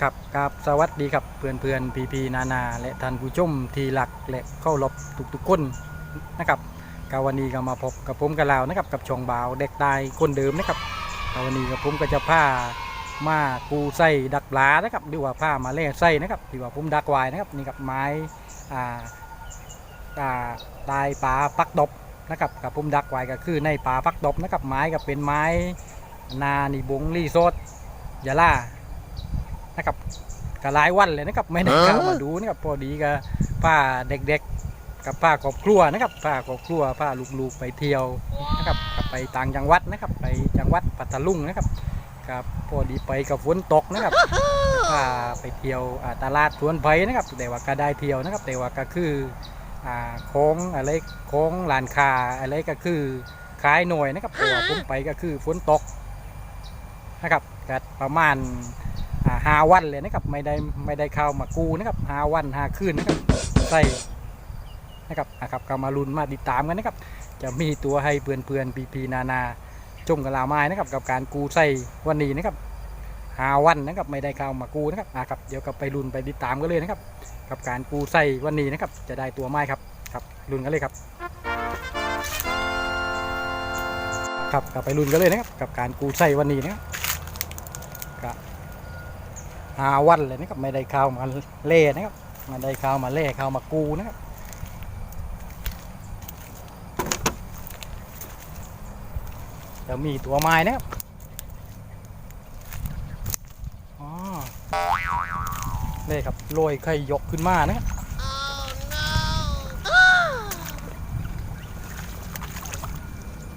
ครับครับสวัสดีครับเพื่อนเพื่อนพีพีนานาและท่านผู้ชมที่รักและเข้ารบทุกๆคนนะครับกาวันนี้ก็มาพบกับผมกับเรานะครับกับชองบ่าวเด็กตายคนเดิมนะครับกาวันนี้กับผมก็จะพามากูไส้ดักปลานะครับหรือว่าผ้ามาเล่ไส้นะครับที่ว่าผมดักไว้นะครับนี่กับไม้อ่าอ่าตายปลาปักดบนะครับกับผมดักไว้ก็คือในปลาปักดบนะครับไม้ก็เป็นไม้นานิบงรีโซดยาล่า นะครับก็หลายวันเลยนะครับไม่ได้เข้ามาดูนะครับพอดีก็ป้าเด็กๆ กับป้าครอบครัวนะครับป้าครอบครัวป้าลูกๆไปเที่ยวนะครับกลับไปต่างจังหวัดนะครับ ไปจังหวัดปัตตาลุงนะครับกับพอดีไปกับฝนตกนะครับป้าไปเที่ยวอ่าตลาดสวนไผ่นะครับแต่ว่าก็ได้เที่ยวนะครับแต่ว่าก็คืออ่าโค้งอะไรโค้งลานคาอะไรก็คือขายหน่อยนะครับแต่ว่าผมไปก็คือฝนตกนะครับก็ประมาณอ่า หาวันเลยนะครับไม่ได้ไม่ได้เข้ามากูนะครับหาวันหาคืนนะครับใส่นะครับนะครับก็มาลุ้นมาติดตามกันนะครับ จะมีตัวให้เพื่อนเพื่อนปีปีนานาจมกับลาไม้นะครับ กับการกูใส่วันนี้นะครับหาวันนะครับไม่ได้เข้ามากูนะครับอ่าครับเดี๋ยวก็ไปลุ้นไปติดตามกันเลยนะครับ กับการกูใส่วันนี้นะครับ จะได้ตัวไม้ครับครับลุ้นกันเลยครับครับก็ไปลุ้นกันเลยนะครับ กับการกูใส่วันนี้นะครับ หาวันเลยนะครับไม่ได้เข้าวมาเล่นะครับไมาได้เข้าวมาเล่เข้าวมากูนะครับจะมีตัวไม้นะครับอ๋อเล่ครับโรยไข่ยกขึ้นมานะครับ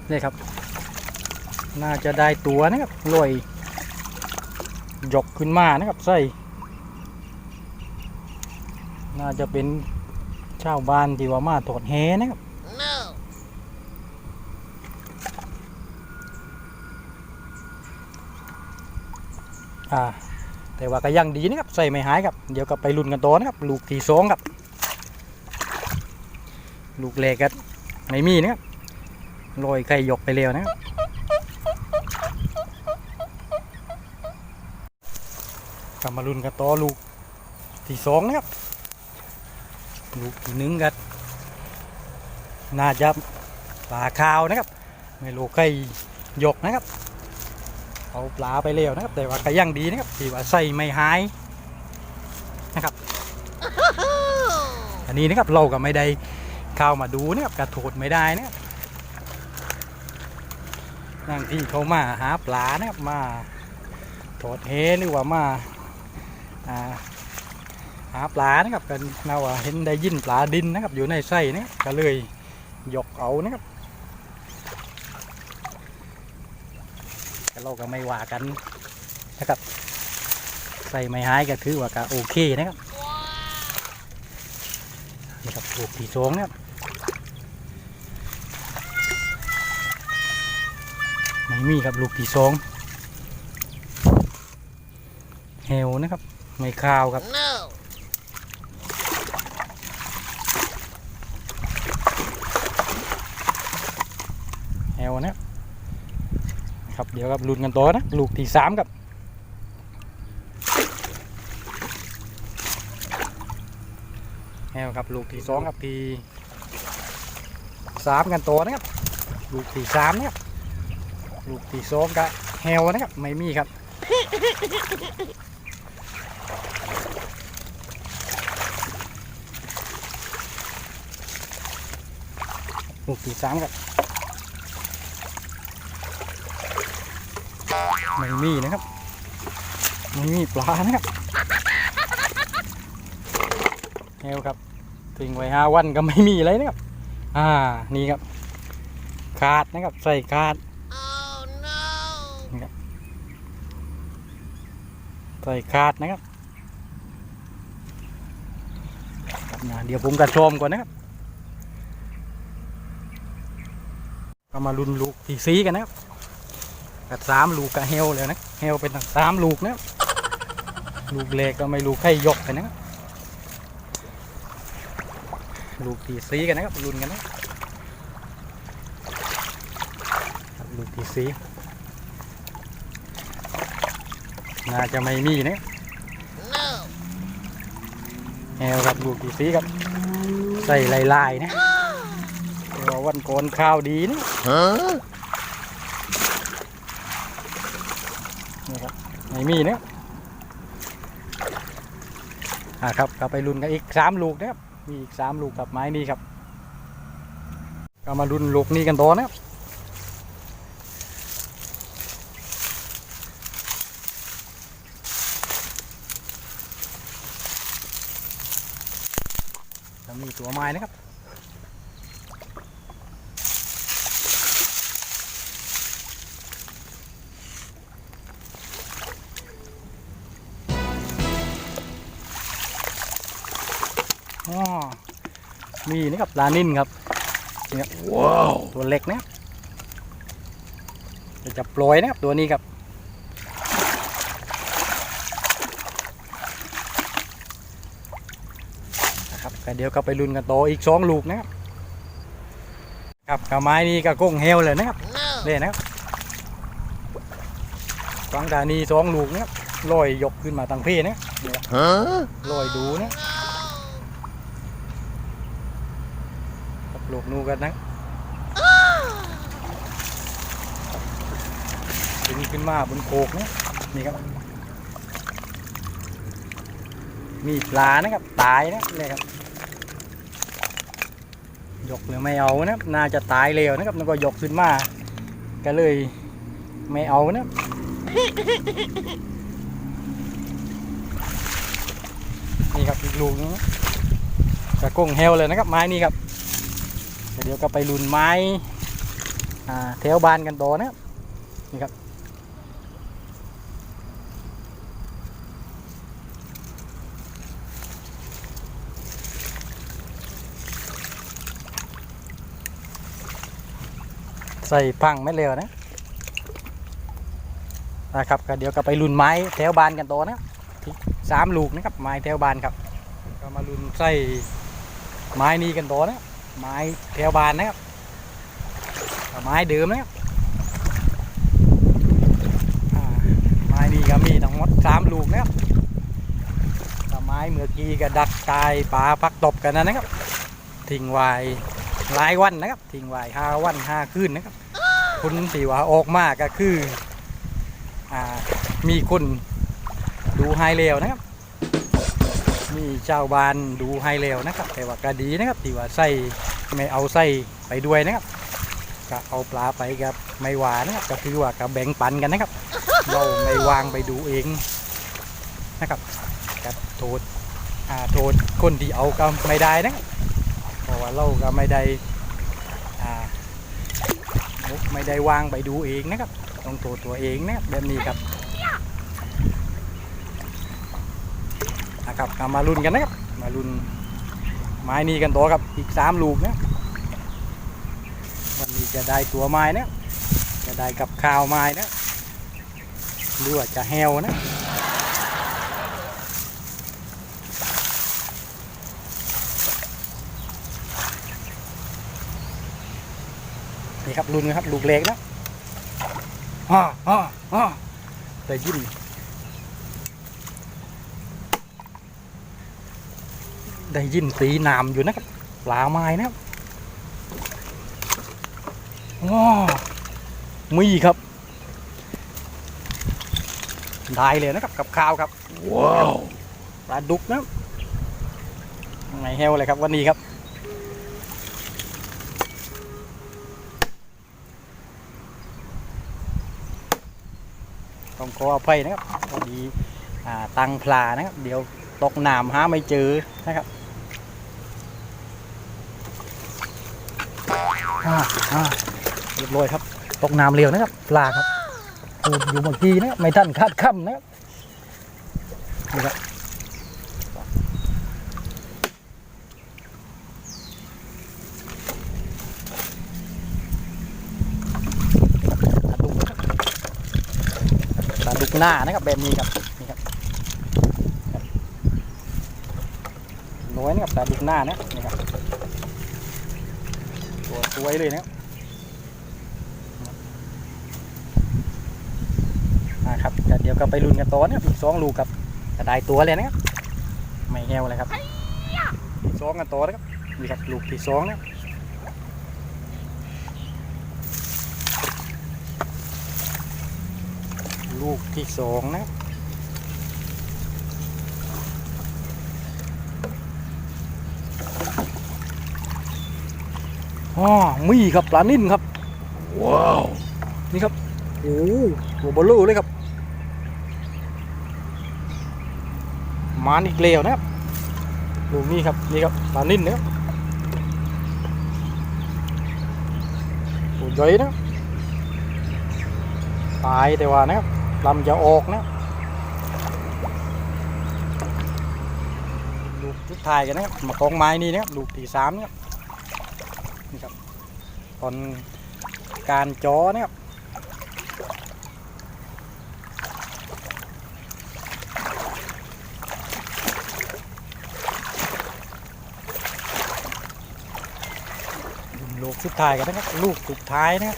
นี่ครับ น่าจะได้ตัวนะครับโรย ยกขึ้นมานะครับใส่น่าจะเป็นชาวบ้านที่ว่ามาถอดแหนะครับ No. อ่าแต่ว่าก็ยังดีนะครับใส่ไม่หายครับ เดี๋ยวก็ไปลุ้นกันต่อนะครับ ลูกที่สองครับ ลูกเล็กก็ไม่มีนะครับลอยไข่ยกไปเร็วนะครับ กลับมาลุ้นกันต่อลูกที่สองนะครับ ลูกที่หนึ่งก็น่าจะปลาขาวนะครับ ไม่รู้ไข่ยกนะครับ เอาปลาไปเร็วนะครับ แต่ว่าก็ยังดีนะครับที่ว่าใส่ไม่หายนะครับ อันนี้นะครับเราก็ไม่ได้เข้ามาดูนะครับกระโถดไม่ได้นะครับนั่งที่เขามาหาปลานะครับมาถอดเฮหรือว่ามาอ่า หาปลานะครับกันเราว่าเห็นได้ยินปลาดินนะครับ อยู่ในไส้นะก็เลยยกเอานะครับเราก็ไม่ว่ากันนะครับใส่ไม่หายก็ถือว่าก็โอเคนะครับนี่ครับลูกที่สองนะครับไม่มีครับลูกที่สองเฮลนะครับ ไม่ข้าวครับ No. เฮลนะครับครับเดี๋ยวครับลุ้นกันต่อนะ ลูกที่สามครับเฮลครับลูกที่สองครับที่สามกันต่อนะครับ ลูกที่สามนะครับลูกที่สองกับเฮลนะครับไม่มีครับ ลูกที่สามครับไม่มีนะครับไม่มีปลานะครับเฮลครับทิ้งไว้ห้าวันก็ไม่มีเลยนะครับ อ่านี่ครับ ขาดนะครับใส่ขาด Oh no. ใส่ขาดนะครับเดี๋ยวผมกระชมก่อนนะครับ ก็มาลุ้นลูกที่ซีกันนะครับกับสามลูกกับเฮลเลยนะเฮลเป็นตั้งสามลูกนะครับลูกเล็กก็ไม่ลูกให้ยกไปนะครับลูกที่ซีกันนะครับลุ้นกันนะครับครับลูกที่ซีน่าจะไม่มีนะครับแฮวครับลูกกี่สีครับใส่ลายๆนะแต่ว่าวันก่อนข้าวดีนะนี่ครับไม่มีนะอ่าครับก็ไปลุ้นกันอีกสามลูกนะครับมีอีกสามลูกกับไม้นี้ครับก็มาลุ้นลูกนี้กันต่อนะครับจะมีตัวไม้นะครับ ครับลานินครับเนี่ยว้าวตัวเล็กนะครับเดี๋ยวจะปล่อยนะครับตัวนี้ครับนะครับก็เดี๋ยวก็ไปลุ้นกันต่ออีกสองลูกนะครับครับกับไม้นี้ก็ก้งเฮลเลยนะครับ No. เลยนะครับฟังดานีสองลูกนะครับลอยยกขึ้นมาทางเพนะครับ Huh? ลอยดูนะ กับ ลูกนูกันนะดึงขึ้นมาบนโคกนะนี่ครับ มีปลานะครับ ตายนะนี่ครับยกหรือไม่เอานะน่าจะตายเร็วนะครับแล้วก็ยกขึ้นมาก็เลยไม่เอานะนี่ครับอีกลูกนึงนะกระกงเฮลเลยนะครับไม้นี่ครับ เดี๋ยวก็ไปลุนไม้แถวบานกันต่อนะนี่ครับใส่พังไม่เร็วนะนะครับก็เดี๋ยวก็ไปลุนไม้แถวบานกันต่อนะสามลูกนะครับไม้แถวบานครับก็มาลุนใส่ไม้นี้กันต่อนะ ไม้แถวบานนะครับไม้เดิมนะครับไม้นี้ก็มีทั้งหมดสามลูกนะครับไม้เมื่อกี้ก็ดักตายปลาพักตบกันนะนะครับ ทิ้งไว้หลายวันนะครับทิ้งไว้ห้าวันห้าคืนนะครับคนที่ว่าออกมาก็คืออ่ามีคนดูไฮเลวนะครับ มีเจ้าวบ้านดูไฮเลวนะครับแต่ว่าก็ดีนะครับที่ว่าใส่ไม่เอาใส่ไปด้วยนะครับก็เอาปลาไปกับไม่หวานะครับก็คือว่าก็แบ่งปันกันนะครับ เราไม่วางไปดูเองนะครับกับโทษอ่าโทษคนที่เอาก็ไม่ได้นะเพราะว่าเราก็ไม่ได้อ่าไม่ได้วางไปดูเองนะครับ ต้องโทษตัวเองนะแบบนี้ครับ นะครับเอามาลุ้นกันนะครับ มาลุ้นไม้นี้กันต่อครับอีกสามลูกนะวันนี้จะได้ตัวไม้นะจะได้กับข้าวไม้นะหรือว่าจะแฮวนะนี่ครับลุ้นครับลูกเล็กนะอ้ออ้ออ้อแต่ยิ้ม ได้ยินตีนามอยู่นะครับปลาไม้นะครับว้ามีครับ ได้เลยนะครับกับข้าวครับ Wow. ปลาดุกนะครับไงเฮลเลยครับวันนี้ครับ ต้องขออภัยนะครับพอดีอ่าตังพลานะครับ เดี๋ยวตกน้ำหาไม่เจอนะครับ อ่าอ่าเรียบร้อยครับ ตกน้ำเร็วนะครับ ปลาครับอยู่เมื่อกี้นะครับไม่ทันคาดค่ำนะครับนี่ครับปลาดุกหน้านะครับแบบนี้ครับนี่ครับน้อยนะครับแต่ดูหน้านะนี่ครับ สวยเลยนะครับครับเดี๋ยวก็ไปลุ้นกันต่อนกับอีกสองลูกกับกระไดตัวเลยนะครับไม่แหวเลยครับสองกันต่อนะครับนี่ครับลูกที่สองนะลูกที่สองนะครับ อ๋อมีครับปลานิ่นครับ ว้าว นี่ครับ โอ้โหตัวเบลลูเลยครับ มานอีกแล้วนะครับลูกนี้ครับ นี่ครับปลานิ่นนะครับตัวใหญ่นะครับตายแต่ว่านะครับลำจะออกนะครับลูกทุกทายกันนะครับมากองไม้นี่นะครับลูกที่สามนะครับ นี่ครับ ตอนการจอนะครับลูกสุดท้ายกันนะครับ ลูกสุดท้ายนะครับ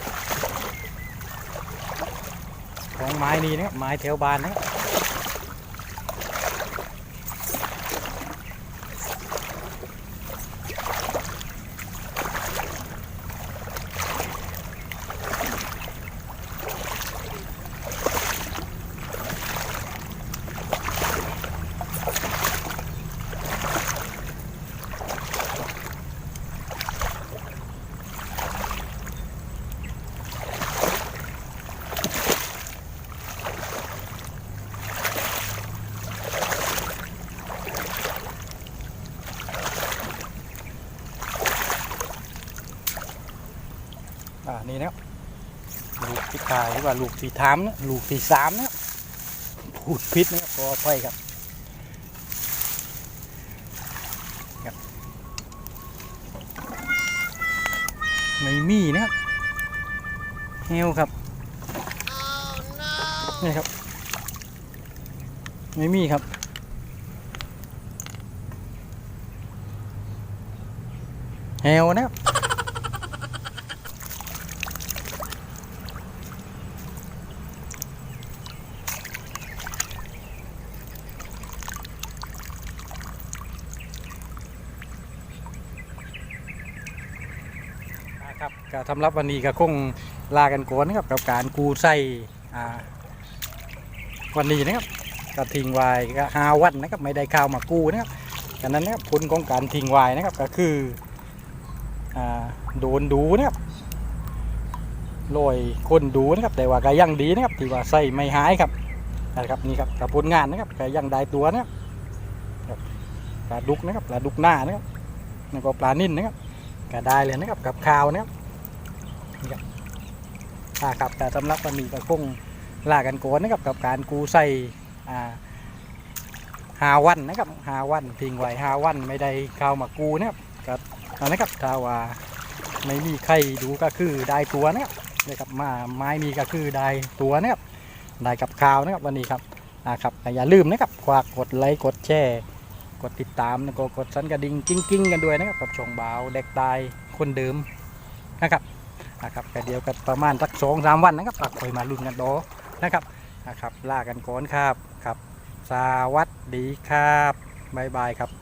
ของไม้นี้นะครับไม้แถวบานนะครับอ่านี่นะครับลูกที่ท้ายห รือว่าลูกที่ทามนะลูกที่สามนะครับพูดพิษนะครับขออภัยครับครับ ไม่มีนะครับเฮลครับ Oh no! นี่ครับ ไม่มีครับเฮลนะครับ ครับก็สำหรับวันนี้ก็คงลากันก่อนนะครับ กับการกูใส่อ่าวันนี้นะครับก็ทิ้งไว้ก็หาวันนะครับไม่ได้ข้าวมากู้นะครับฉะนั้นนะครับผลของการทิ้งไว้นะครับก็คืออ่าโดนดูนะครับลอยคนดูนะครับแต่ว่าก็ยังดีนะครับที่ว่าใส่ไม่หายครับนะครับนี่ครับกับผลงานนะครับก็ยังได้ตัวนะครับครับปลาดุกนะครับปลาดุกหน้านะครับแล้วก็ปลานิ่นนะครับ ก็ได้เลยนะครับกับข้าวนะครับนี่ครับอ่าครับแต่สำหรับวันนี้ก็คงลากันก่อนนะครับกับการกูใส่อ่าหาวันนะครับหาวันทิ้งไว้หาวันไม่ได้ข้าวมากูนะครับก็นั่นนะครับถ้าว่าไม่มีใครดูก็คือได้ตัวนะครับนะครับมาไม้มีก็คือได้ตัวนะครับได้กับข้าวนะครับวันนี้ครับอ่าครับอย่าลืมนะครับฝากกดไลค์กดแชร์ กดติดตามแล้วก็กดสั่นกระดิ่งกิ้งกิ้งๆกันด้วยนะครับกับช่องบ่าวเด็กตายคนเดิมนะครับนะครับแต่เดียวกันประมาณสักสองสามวันนะครับคอยมาลุ้นกันดอนะครับนะครับลากันก่อนครับครับ สวัสดีครับบ๊ายบายครับ